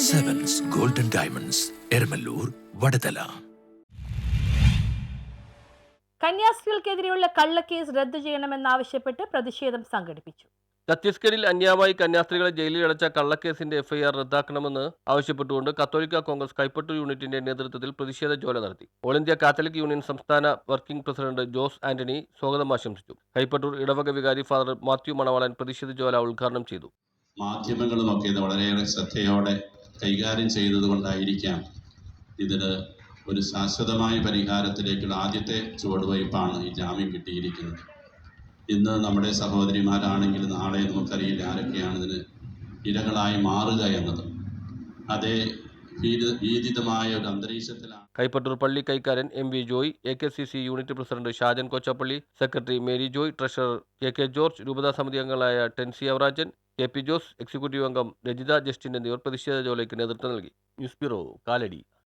Diamonds Eramallur Vadathala കന്യാസ്ത്രീകൾക്കെതിരെയുള്ള കള്ളക്കേസ് റദ്ദു ചെയ്യണമെന്നാവശ്യപ്പെട്ട് പ്രതിഷേധം സംഘടിപ്പിച്ചു. ഛത്തീസ്ഗഡിൽ അന്യായമായി കന്യാസ്ത്രീകളെ ജയിലിൽ അടച്ച കള്ളക്കേസിന്റെ എഫ്ഐആർ റദ്ദാക്കണമെന്ന് ആവശ്യപ്പെട്ടുകൊണ്ട് കത്തോലിക്ക കോൺഗ്രസ് കൈപ്പട്ടു യൂണിറ്റിന്റെ നേതൃത്വത്തിൽ പ്രതിഷേധ ജോല നടത്തി. ഓൾ ഇന്ത്യ കാത്തലിക് യൂണിയൻ സംസ്ഥാന വർക്കിംഗ് പ്രസിഡന്റ് ജോസ് ആന്റണി സ്വാഗതം ആശംസിച്ചു. കൈപ്പട്ടൂർ ഇടവക വികാരി ഫാദർ മാത്യു മണവാളൻ പ്രതിഷേധ ജോല ഉദ്ഘാടനം ചെയ്തു. മാധ്യമങ്ങളുമൊക്കെ ഇത് വളരെയേറെ ശ്രദ്ധയോടെ കൈകാര്യം ചെയ്തത് കൊണ്ടായിരിക്കാം ഇതിന് ഒരു ശാശ്വതമായ പരിഹാരത്തിലേക്കുള്ള ആദ്യത്തെ ചുവടുവയ്പ്പാണ് ഈ ജാമ്യം കിട്ടിയിരിക്കുന്നത്. ഇന്ന് നമ്മുടെ സഹോദരിമാരാണെങ്കിൽ നാളെ നമുക്കറിയില്ല ആരൊക്കെയാണ് ഇതിന് ഇരകളായി മാറുക എന്നത്. അതേ കൈപ്പറ്റൂർ പള്ളി കൈക്കാരൻ M V Joy A K C C unit president Shajan Kochappally secretary Mary Joy treasurer K K George രൂപതാ സമിതി അംഗങ്ങളായ Tency Avarajan K. P. Jose executive അംഗം രജിത ജസ്റ്റിൻ എന്നിവർ പ്രതിഷേധ ജോലയ്ക്ക് നേതൃത്വം നൽകി. News bureau Kalady.